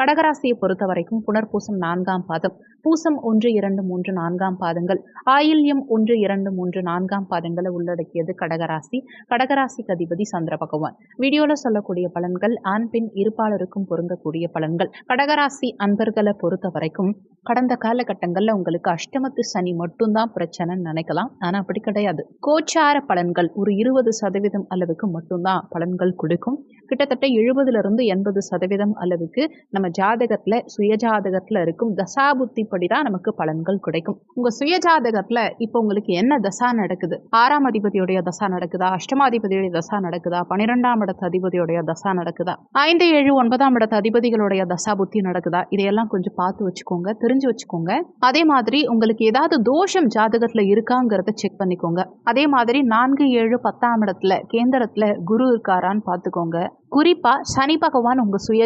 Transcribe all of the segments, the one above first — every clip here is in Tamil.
கடகராசியை பொறுத்த வரைக்கும் புனர்பூசம் நான்காம் பாதம் பூசம் ஒன்று இரண்டு மூன்று நான்காம் பாதங்கள் ஆயில்யம் ஒன்று இரண்டு மூன்று நான்காம் பாதங்களை உள்ளடக்கியது கடகராசி. கடகராசிக்கு அதிபதி சந்திர பகவான். வீடியோவில் சொல்லக்கூடிய பலன்கள் ஆண் பெண் இருப்பாளருக்கும் பொருந்தக்கூடிய பலன்கள். கடகராசி அன்பர்களை பொறுத்த வரைக்கும் கடந்த காலகட்டங்களில் உங்களுக்கு அஷ்டமத்து சனி மட்டும்தான் பிரச்சனைன்னு நினைக்கலாம். ஆனால் அப்படி கிடையாது. கோச்சார பலன்கள் ஒரு இருபது சதவீதம் அளவுக்கு மட்டும்தான் பலன்கள் கொடுக்கும். கிட்டத்தட்ட எழுபதுல இருந்து எண்பது சதவீதம் அளவுக்கு நம்ம ஜாதகத்துல சுயஜாதகத்துல இருக்கும் தசாபுத்தி புத்திப்படி தான் நமக்கு பலன்கள் கிடைக்கும். உங்க சுயஜாதகத்துல இப்போ உங்களுக்கு என்ன தசா நடக்குது? ஆறாம் அதிபதியுடைய தசா நடக்குதா? அஷ்டமாதிபதியுடைய தசா நடக்குதா? பன்னிரெண்டாம் இடத்து அதிபதியுடைய தசா நடக்குதா? ஐந்து ஏழு ஒன்பதாம் இடத்து அதிபதிகளுடைய தசா புத்தி நடக்குதா? இதையெல்லாம் கொஞ்சம் பார்த்து வச்சுக்கோங்க தெரிஞ்சு வச்சுக்கோங்க. அதே மாதிரி உங்களுக்கு ஏதாவது தோஷம் ஜாதகத்துல இருக்காங்கிறத செக் பண்ணிக்கோங்க. அதே மாதிரி நான்கு ஏழு பத்தாம் இடத்துல கேந்திரத்துல குரு இருக்காரான்னு பார்த்துக்கோங்க. குறிப்பாக சனி பகவான் உங்கள் சுய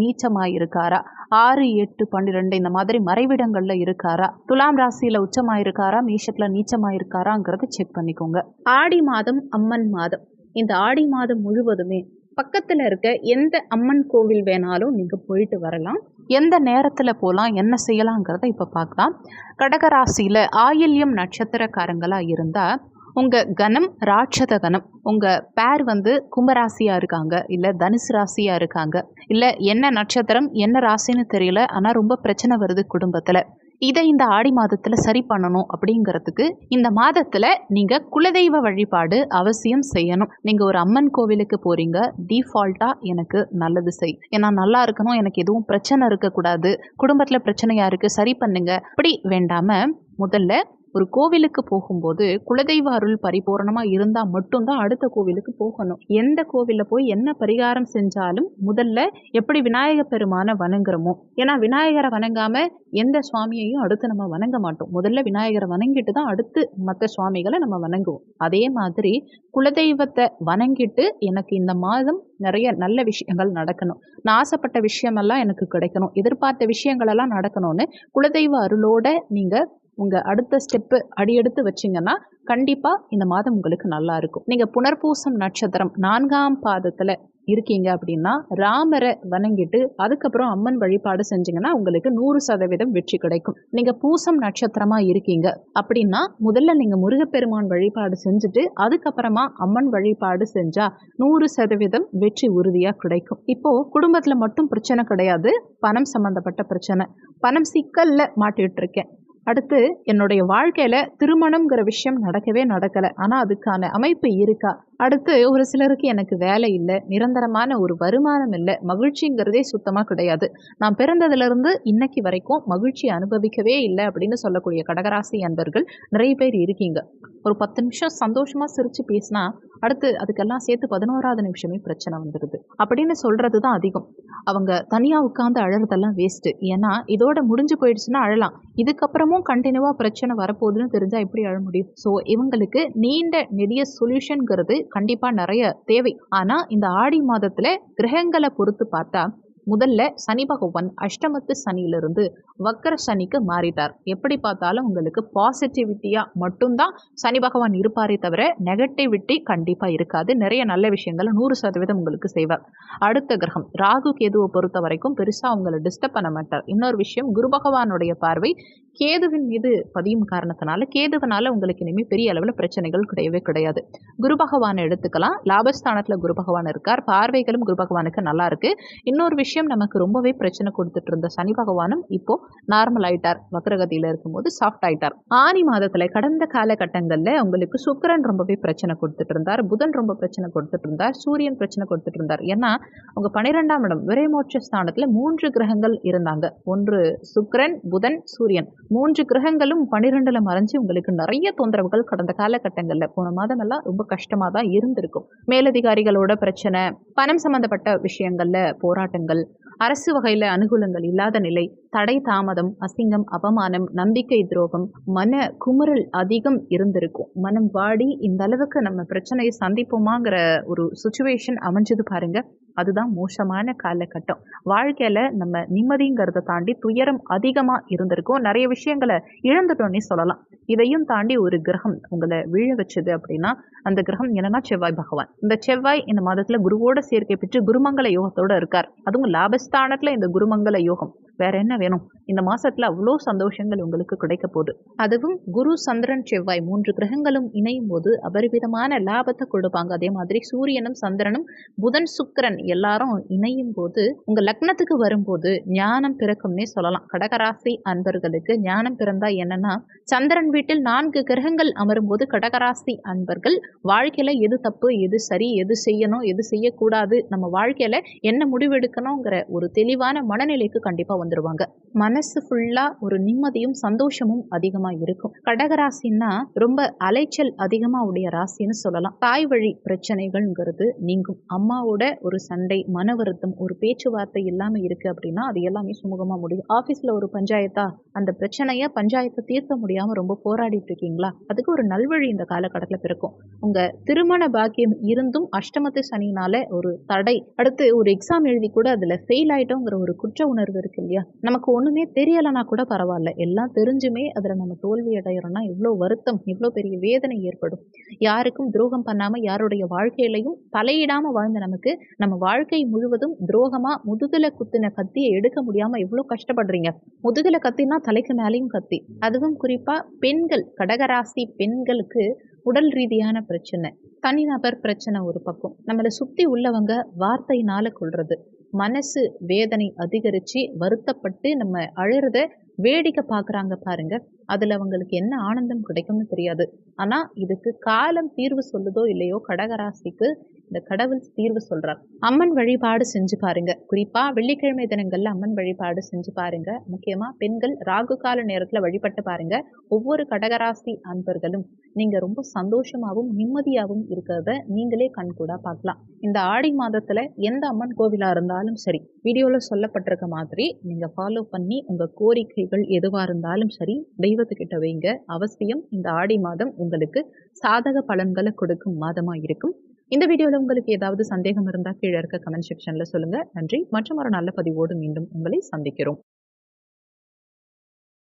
நீச்சமாக இருக்காரா ஆறு எட்டு பன்னிரெண்டு இந்த மாதிரி மறைவிடங்களில் இருக்காரா? துலாம் ராசியில் உச்சமாக இருக்காரா மேஷத்துல நீச்சமாக இருக்காராங்கிறத செக் பண்ணிக்கோங்க. ஆடி மாதம் அம்மன் மாதம். இந்த ஆடி மாதம் முழுவதுமே பக்கத்தில் இருக்க எந்த அம்மன் கோவில் வேணாலும் நீங்கள் போயிட்டு வரலாம். எந்த நேரத்தில் போகலாம் என்ன செய்யலாங்கிறத இப்போ பார்க்கலாம். கடகராசியில் ஆயில்யம் நட்சத்திரக்காரங்களாக இருந்தால் உங்கள் கணம் ராட்சத கணம். உங்கள் பேர் வந்து கும்பராசியாக இருக்காங்க இல்லை தனுசு ராசியாக இருக்காங்க இல்லை என்ன நட்சத்திரம் என்ன ராசின்னு தெரியல ஆனால் ரொம்ப பிரச்சனை வருது குடும்பத்தில். இதை இந்த ஆடி மாதத்தில் சரி பண்ணணும் அப்படிங்கிறதுக்கு இந்த மாதத்தில் நீங்கள் குலதெய்வ வழிபாடு அவசியம் செய்யணும். நீங்கள் ஒரு அம்மன் கோவிலுக்கு போகிறீங்க டிஃபால்ட்டாக எனக்கு நல்லது செய். ஏன்னா நல்லா இருக்கணும் எனக்கு எதுவும் பிரச்சனை இருக்கக்கூடாது குடும்பத்தில் பிரச்சனையாக இருக்குது சரி பண்ணுங்க. அப்படி வேண்டாமல் முதல்ல ஒரு கோவிலுக்கு போகும்போது குலதெய்வ அருள் பரிபூரணமாக இருந்தால் மட்டும்தான் அடுத்த கோவிலுக்கு போகணும். எந்த கோவிலில் போய் என்ன பரிகாரம் செஞ்சாலும் முதல்ல எப்படி விநாயக பெருமானை வணங்குறோமோ ஏன்னா விநாயகரை வணங்காம எந்த சுவாமியையும் அடுத்து நம்ம வணங்க மாட்டோம். முதல்ல விநாயகரை வணங்கிட்டு தான் அடுத்து மற்ற சுவாமிகளை நம்ம வணங்குவோம். அதே மாதிரி குலதெய்வத்தை வணங்கிட்டு எனக்கு இந்த மாதம் நிறைய நல்ல விஷயங்கள் நடக்கணும். நான் ஆசைப்பட்ட விஷயமெல்லாம் எனக்கு கிடைக்கணும். எதிர்பார்த்த விஷயங்களெல்லாம் நடக்கணும்னு குலதெய்வ அருளோட நீங்கள் உங்கள் அடுத்த ஸ்டெப்பு அடியெடுத்து வச்சிங்கன்னா கண்டிப்பாக இந்த மாதம் உங்களுக்கு நல்லா இருக்கும். நீங்கள் புனர்பூசம் நட்சத்திரம் நான்காம் பாதத்தில் இருக்கீங்க அப்படின்னா ராமரை வணங்கிட்டு அதுக்கப்புறம் அம்மன் வழிபாடு செஞ்சீங்கன்னா உங்களுக்கு நூறு சதவீதம் வெற்றி கிடைக்கும். நீங்க பூசம் நட்சத்திரமா இருக்கீங்க அப்படின்னா முதல்ல நீங்க முருகப்பெருமான் வழிபாடு செஞ்சுட்டு அதுக்கப்புறமா அம்மன் வழிபாடு செஞ்சா நூறு சதவீதம் வெற்றி உறுதியா கிடைக்கும். இப்போ குடும்பத்துல மட்டும் பிரச்சனை கிடையாது. பணம் சம்பந்தப்பட்ட பிரச்சனை. பணம் சிக்கல்ல மாட்டிட்டு இருக்கேன். அடுத்து என்னுடைய வாழ்க்கையில் திருமணம்ங்கிற விஷயம் நடக்கவே நடக்கலை. ஆனால் அதுக்கான அமைப்பு இருக்கா? அடுத்து ஒரு சிலருக்கு எனக்கு வேலை இல்லை நிரந்தரமான ஒரு வருமானம் இல்லை மகிழ்ச்சிங்கிறதே சுத்தமாக கிடையாது. நான் பிறந்ததுலேருந்து இன்னைக்கு வரைக்கும் மகிழ்ச்சி அனுபவிக்கவே இல்லை அப்படின்னு சொல்லக்கூடிய கடகராசி அன்பர்கள் நிறைய பேர் இருக்கீங்க. ஒரு பத்து நிமிஷம் சந்தோஷமாக சிரித்து பேசினா அடுத்து அதுக்கெல்லாம் சேர்த்து பதினோராவது நிமிஷமே பிரச்சனை வந்துடுது அப்படின்னு சொல்கிறது தான் அதிகம். அவங்க தனியாக உட்காந்து அழறதெல்லாம் வேஸ்ட்டு ஏன்னா இதோட முடிஞ்சு போயிடுச்சுன்னா அழலாம். இதுக்கப்புறமும் கண்டினியூவாக பிரச்சனை வரப்போகுதுன்னு தெரிஞ்சால் எப்படி அழ முடியும்? ஸோ இவங்களுக்கு நீண்ட நெடிய சொல்யூஷனுங்கிறது கண்டிப்பாக நிறைய தேவை. ஆனால் இந்த ஆடி மாதத்தில் கிரகங்களை பொறுத்து பார்த்தா முதல்ல சனி பகவான் அஷ்டமத்து சனியிலிருந்து வக்கர சனிக்கு மாறிட்டார். எப்படி பார்த்தாலும் உங்களுக்கு பாசிட்டிவிட்டியாக மட்டும்தான் சனி பகவான் இருப்பாரே தவிர நெகட்டிவிட்டி கண்டிப்பாக இருக்காது. நிறைய நல்ல விஷயங்களை நூறு சதவீதம் உங்களுக்கு செய்வார். அடுத்த கிரகம் ராகு கேதுவை பொறுத்த வரைக்கும் பெருசாக உங்களை டிஸ்டர்ப் பண்ண மாட்டார். இன்னொரு விஷயம் குரு பகவானுடைய பார்வை கேதுவின் மீது பதியும் காரணத்தினால கேதுவனால உங்களுக்கு இனிமேல் பெரிய அளவில் பிரச்சனைகள் கிடையவே கிடையாது. குரு பகவானை எடுத்துக்கலாம். லாபஸ்தானத்தில் குரு பகவான் இருக்கார். பார்வைகளும் குரு பகவானுக்கு நல்லா இருக்கு. இன்னொரு விஷயம் நமக்கு ரொம்பவே பிரச்சனை கொடுத்துட்டு இருந்த சனி பகவானும் இப்போ நார்மல் ஆயிட்டார். வக்ரகதியில் இருக்கும்போது சாஃப்ட் ஆயிட்டார். ஆனி மாதத்தில் கடந்த காலகட்டங்களில் உங்களுக்கு சுக்கரன் ரொம்பவே பிரச்சனை கொடுத்துட்டு இருந்தார். புதன் ரொம்ப பிரச்சனை கொடுத்துட்டு இருந்தார். சூரியன் பிரச்சனை கொடுத்துட்டு இருந்தார். ஏன்னா உங்க பனிரெண்டாம் இடம் விரைமோட்ச ஸ்தானத்தில் மூன்று கிரகங்கள் இருந்தாங்க. ஒன்று சுக்கரன் புதன் சூரியன். மூன்று கிரகங்களும் பன்னிரெண்டுல மறைஞ்சு உங்களுக்கு நிறைய தொந்தரவுகள் கடந்த காலகட்டங்களில். போன மாதம் எல்லாம் ரொம்ப கஷ்டமாக தான் இருந்திருக்கும். மேலதிகாரிகளோட பிரச்சனை பணம் சம்பந்தப்பட்ட விஷயங்கள்ல போராட்டங்கள் அரசு வகையில் அனுகூலங்கள் இல்லாத நிலை தடை தாமதம் அசிங்கம் அவமானம் நம்பிக்கை துரோகம் மன குமுறல் அதிகம் இருந்திருக்கும். மனம் வாடி இந்த அளவுக்கு நம்ம பிரச்சனையை சந்திப்போமாங்கிற ஒரு சுச்சுவேஷன் அமைஞ்சது பாருங்க. அதுதான் மோசமான காலகட்டம். வாழ்க்கையில் நம்ம நிம்மதிங்கிறத தாண்டி துயரம் அதிகமாக இருந்திருக்கும். நிறைய விஷயங்களை இழந்துட்டோன்னே சொல்லலாம். இதையும் தாண்டி ஒரு கிரகம் உங்களை விழ வச்சது அப்படின்னா அந்த கிரகம் என்னன்னா செவ்வாய் பகவான். இந்த செவ்வாய் இந்த மாதத்தில் குருவோட சேர்க்கை பெற்று குருமங்கல யோகத்தோட இருக்கார். அதுவும் லாபஸ்தானத்தில் இந்த குருமங்கல யோகம். வேற என்ன வேணும்? இந்த மாசத்துல அவ்வளோ சந்தோஷங்கள் உங்களுக்கு கிடைக்க போகுது. அதுவும் குரு சந்திரன் செவ்வாய் மூன்று கிரகங்களும் இணையும் போது அபரிவிதமான லாபத்தை கொடுப்பாங்க. அதே மாதிரி சூரியனும் சந்திரனும் புதன் சுக்கிரன் எல்லாரும் இணையும் போது உங்க லக்னத்துக்கு வரும்போது ஞானம் பிறக்கும்னே சொல்லலாம். கடகராசி அன்பர்களுக்கு ஞானம் பிறந்தா என்னன்னா சந்திரன் வீட்டில் நான்கு கிரகங்கள் அமரும் போது கடகராசி அன்பர்கள் வாழ்க்கையில் எது தப்பு எது சரி எது செய்யணும் எது செய்யக்கூடாது நம்ம வாழ்க்கையில என்ன முடிவெடுக்கணுங்கிற ஒரு தெளிவான மனநிலைக்கு கண்டிப்பாக வந்துடுவாங்க மனசு ஃபுல்லாக ஒரு நிம்மதியும் சந்தோஷமும் அதிகமாக இருக்கும். கடகராசின்னா ரொம்ப அலைச்சல் அதிகமாக உடைய ராசின்னு சொல்லலாம். தாய் வழி பிரச்சனைகள்ங்கிறது நீங்கும். அம்மாவோட ஒரு சண்டை மன வருத்தம் ஒரு பேச்சுவார்த்தை இல்லாமல் இருக்கு அப்படின்னா அது எல்லாமே சுமூகமாக முடியும். ஆஃபீஸில் ஒரு பஞ்சாயத்தா அந்த பிரச்சனையை பஞ்சாயத்தை தீர்க்க முடியாமல் ரொம்ப போராடிட்டு இருக்கீங்களா? அதுக்கு ஒரு நல்வழி இந்த காலகட்டத்தில் பிறக்கும். உங்க திருமண பாக்கியம் இருந்தும் அஷ்டமத்து சனினால ஒரு தடை. அடுத்து ஒரு எக்ஸாம் எழுதி கூட அதுல ஃபெயில் ஆயிட்டோங்கிற ஒரு குற்ற உணர்வு இருக்கு இல்லையா? நமக்கு ஒண்ணுமே தெரியலனா கூட பரவாயில்ல. எல்லாம் தெரிஞ்சுமே அதுல நம்ம தோல்வி அடைகிறோம்னா இவ்வளோ வருத்தம் இவ்வளோ பெரிய வேதனை ஏற்படும். யாருக்கும் துரோகம் பண்ணாம யாருடைய வாழ்க்கையிலையும் தலையிடாம வாழ்ந்த நமக்கு நம்ம வாழ்க்கை முழுவதும் துரோகமா முதுகுல குத்தின கத்தியை எடுக்க முடியாம எவ்வளோ கஷ்டப்படுறீங்க. முதுகுல கத்தினா தலைக்கு மேலேயும் கத்தி. அதுவும் குறிப்பா பெண்கள் கடகராசி பெண்களுக்கு உடல் ரீதியான பிரச்சனை தனிநபர் பிரச்சனை ஒரு பக்கம். நம்மளை சுத்தி உள்ளவங்க வார்த்தையினால கொள்றது மனசு வேதனை அதிகரிச்சு வருத்தப்பட்டு நம்ம அழுறத வேடிக்கை பார்க்குறாங்க பாருங்க. அதில் அவங்களுக்கு என்ன ஆனந்தம் கிடைக்கும்னு தெரியாது. ஆனால் இதுக்கு காலம் தீர்வு சொல்லுதோ இல்லையோ கடகராசிக்கு இந்த கடவுள் தீர்வு சொல்றார். அம்மன் வழிபாடு செஞ்சு பாருங்க. குறிப்பா வெள்ளிக்கிழமை தினங்கள்ல அம்மன் வழிபாடு செஞ்சு பாருங்க. முக்கியமா பெண்கள் ராகு கால நேரத்துல வழிபட்டு பாருங்க. ஒவ்வொரு கடகராசி அன்பர்களும் நீங்க ரொம்ப சந்தோஷமாவும் நிம்மதியாகவும் இருக்கிறத நீங்களே கண்கூடா பார்க்கலாம். இந்த ஆடி மாதத்துல எந்த அம்மன் கோவிலா இருந்தாலும் சரி வீடியோல சொல்லப்பட்டிருக்க மாதிரி நீங்க ஃபாலோ பண்ணி உங்க கோரிக்கைகள் எதுவா இருந்தாலும் சரி தெய்வத்துக்கிட்ட வைங்க. அவசியம் இந்த ஆடி மாதம் உங்களுக்கு சாதக பலன்களை கொடுக்கும் மாதமா இருக்கும். இந்த வீடியோவில் உங்களுக்கு ஏதாவது சந்தேகம் இருந்தால் கீழே இருக்க கமெண்ட் செக்ஷனில் சொல்லுங்கள் நன்றி. மற்றும் ஒரு நல்ல பதிவோடு மீண்டும் உங்களை சந்திக்கிறோம்.